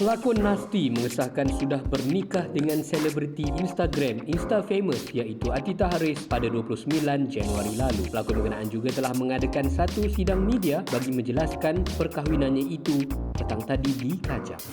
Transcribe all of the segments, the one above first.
Pelakon Nasti mengesahkan sudah bernikah dengan selebriti Instagram Insta Famous iaitu Atita Haris pada 29 Januari lalu. Pelakon berkenaan juga telah mengadakan satu sidang media bagi menjelaskan perkahwinannya itu petang tadi di Kajang.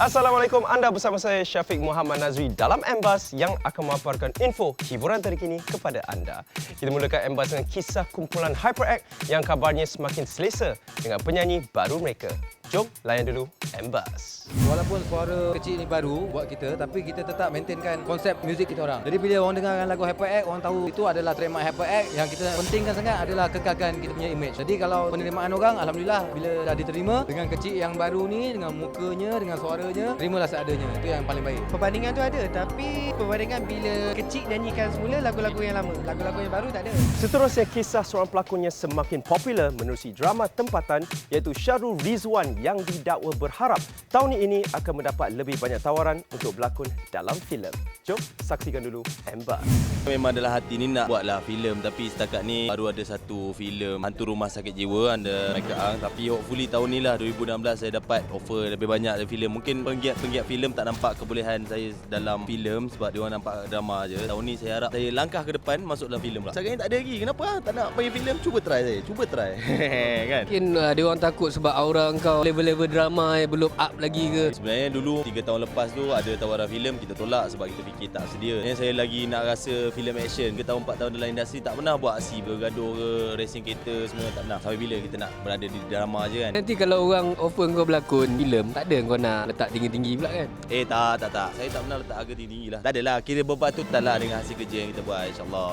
Assalamualaikum, anda bersama saya Syafiq Muhammad Nazri dalam Embas yang akan memaparkan info hiburan terkini kepada anda. Kita mulakan Embas dengan kisah kumpulan HyperX yang kabarnya semakin selesa dengan penyanyi baru mereka. Jom layan dulu Embas. Walaupun suara kecil ni baru buat kita tapi kita tetap maintainkan konsep muzik kita orang. Jadi bila orang dengarkan lagu HyperX, orang tahu itu adalah trademark HyperX yang kita pentingkan sangat adalah kekalkan kita punya image. Jadi kalau penerimaan orang alhamdulillah bila dah diterima dengan kecil yang baru ni dengan mukanya dengan suaranya terimalah seadanya. Itu yang paling baik. Perbandingan tu ada tapi perbandingan bila kecil nyanyikan semula lagu-lagu yang lama. Lagu-lagu yang baru tak ada. Seterusnya, kisah seorang pelakonnya semakin popular menerusi drama tempatan iaitu Syahrul Rizwan yang didakwa berharap tahun ini akan mendapat lebih banyak tawaran untuk berlakon dalam filem. Jom saksikan dulu Embas. Memang adalah hati ni nak buatlah filem tapi setakat ni baru ada satu filem Hantu Rumah Sakit Jiwa anda Michael Ang tapi hopefully tahun ni lah 2016 saya dapat offer lebih banyak dari filem. Mungkin penggiat-penggiat filem tak nampak kebolehan saya dalam filem sebab dia orang nampak drama je. Tahun ni saya harap saya langkah ke depan masuk dalam filem lah. Setakat ni tak ada lagi. Kenapa tak nak main filem? Cuba try saya. Cuba try. kan? Mungkin uh, dia orang takut sebab aura kau level-level drama yang belum up lagi ke. Sebenarnya dulu 3 tahun lepas tu ada tawaran filem kita tolak sebab kita fikir tak sedia. Yang saya lagi nak rasa filem action ke tahun 4 tahun dalam industri tak pernah buat aksi bergaduh ke racing kereta semua tak pernah. Sampai bila kita nak berada di drama je kan. Nanti kalau orang offer kau berlakon filem, tak ada kau nak letak tinggi-tinggi pula kan? Eh tak tak tak. Saya tak pernah letak harga tinggi lah. Tak adalah. Kira berpatutan lah dengan hasil kerja yang kita buat insyaAllah.